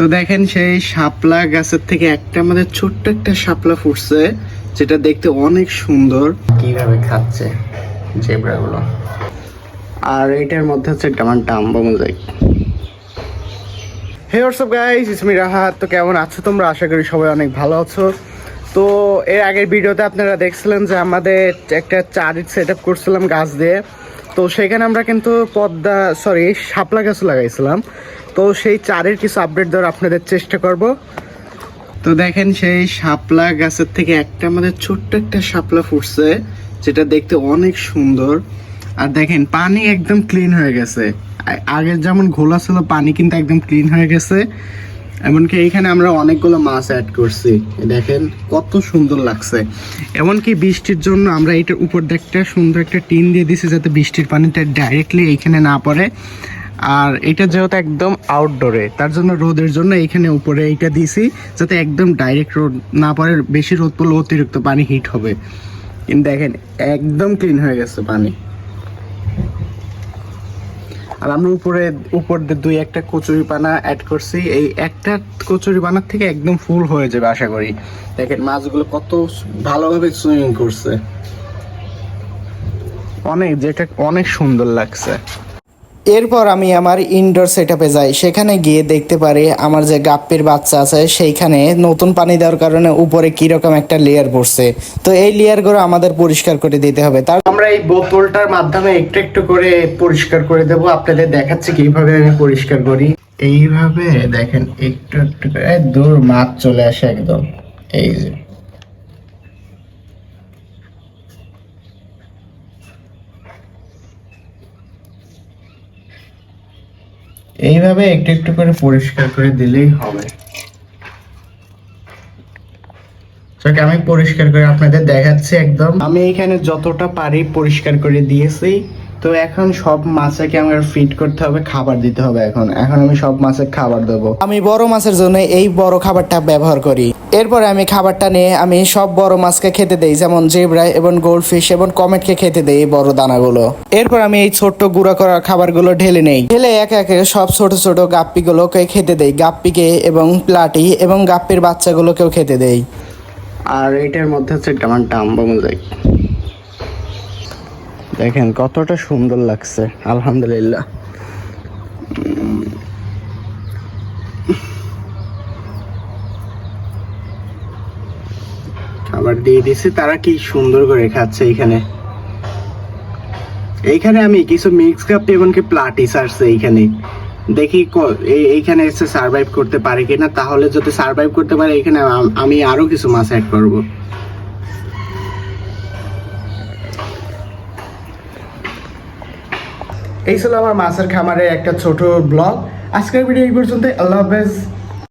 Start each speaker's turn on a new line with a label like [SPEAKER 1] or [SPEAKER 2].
[SPEAKER 1] তো দেখেন সেই শাপলা গাছের থেকে একটা আমাদের ছোট্ট একটা শাপলা ফুটছে যেটা দেখতে অনেক সুন্দর। কীভাবে খাচ্ছে জেব্রাগুলো? আর এটার মধ্যে হচ্ছে আমার Dumbo mosaic. Hey WhatsApp guys ইসমি Rahat তো কেমন আছো তোমরা? আশা করি সবাই অনেক ভালো আছো। তো এর আগের ভিডিওতে আপনারা দেখছিলেন যে আমাদের একটা চারিট সেট আপ করছিলাম গাছ দিয়ে। তো সেখানে আমরা কিন্তু পদ্মা সরি শাপলা গাছ লাগাইছিলাম। তো সেই চারের কিছু আপডেট দেওয়ার আপনাদের চেষ্টা করব। তো দেখেন সেই শাপলা গাছের থেকে একটা আমাদের ছোট্ট একটা শাপলা ফুটছে, যেটা দেখতে অনেক সুন্দর। আর দেখেন, পানি একদম ক্লিন হয়ে গেছে। আ- আগের যেমন ঘোলা ছিল, পানি কিন্তু একদম ক্লিন হয়ে গেছে। এমনকি এইখানে আমরা অনেকগুলো মাছ অ্যাড করছি। দেখেন, কত সুন্দর লাগছে। এমনকি বৃষ্টির জন্য আমরা এটার উপর একটা সুন্দর একটা টিন দিয়ে দিছি যাতে বৃষ্টির পানিটা ডাইরেক্টলি এইখানে না পড়ে। আর এটা যেহেতু একদম আউটডোরে তার জন্য রোদের জন্য এইখানে উপরে এইটা দিছি, যাতে একদম ডাইরেক্ট রোদ না পড়ে, বেশি রোদ পড়লে অতিরিক্ত পানি হিট হবে। কিন্তু দেখেন, একদম ক্লিন হয়ে গেছে পানি। আর আমরা উপরে, উপর দুই একটা কচুরি পানা অ্যাড করছি। এই একটা কচুরি পানার থেকে একদম ফুল হয়ে যাবে, আশা করি। দেখেন মাছগুলো কত ভালোভাবে সুইমিং করছে। অনেক, যেটা অনেক সুন্দর লাগছে।
[SPEAKER 2] এরপর আমি আমার ইনডোর সেট যাই। সেখানে গিয়ে দেখতে পারি আমার যে গাপ্পির বাচ্চা আছে, সেইখানে নতুন পানি দেওয়ার কারণে উপরে কীরকম একটা লেয়ার পড়ছে। তো এই লেয়ারগুলো আমাদের পরিষ্কার করে দিতে হবে। তার
[SPEAKER 1] আমরা এই বোতলটার মাধ্যমে একটু একটু করে পরিষ্কার করে দেব। আপনাদের দেখাচ্ছি কীভাবে আমি পরিষ্কার করি। এইভাবে দেখেন, একটু একটু করে, দূর মাছ চলে আসে একদম। এই যে। এইভাবে একটু একটু করে পরিষ্কার করে দিলেই হবে। চোখে আমি পরিষ্কার করে আপনাদের দেখাচ্ছি একদম। আমি এখানে যতটা পারি পরিষ্কার করে দিয়েছি। তো এখন সব মাছকে আমার ফিট করতে হবে খাবার দিতে হবে এখন। এখন আমি সব মাছে খাবার দেবো।
[SPEAKER 2] আমি বড় মাছের জন্য এই বড় খাবারটা ব্যবহার করি। এরপরে আমি খাবারটা নিয়ে আমি সব বড় মাছকে খেতে দেই, যেমন জেব্রা, এবং গোল্ডফিশ, এবং কমেটকে খেতে দেই বড় দানাগুলো। এরপর আমি এই ছোট্ট গুঁড়া করা খাবারগুলো ঢেলে নেই। ঢেলে একে একে সব ছোট ছোট গাপ্পিগুলোকে খেতে দেই, গাপ্পিকে এবং প্লাটি, এবং গাপ্পির বাচ্চাগুলোকেও খেতে দেই।
[SPEAKER 1] আর এটার মধ্যে হচ্ছে আমার ডাম্বো মোজাইক। দেখেন কতটা সুন্দর লাগছে, আলহামদুলিল্লাহ। খাবার দিয়ে দিছি। তারা কি সুন্দর করে খাচ্ছে এইখানে এইখানে আমি কিছু মিক্স কাপ এমনকি প্লাটিস আসছে এইখানে। দেখি এইখানে এসে সার্ভাইভ করতে পারে কিনা। তাহলে যদি সার্ভাইভ করতে পারে এখানে আমি আরও কিছু মাছ অ্যাড করব। এই ছিল আমার মাছের খামারের একটা ছোট ব্লগ আজকের ভিডিও এই পর্যন্ত আল্লাহ হাফেজ।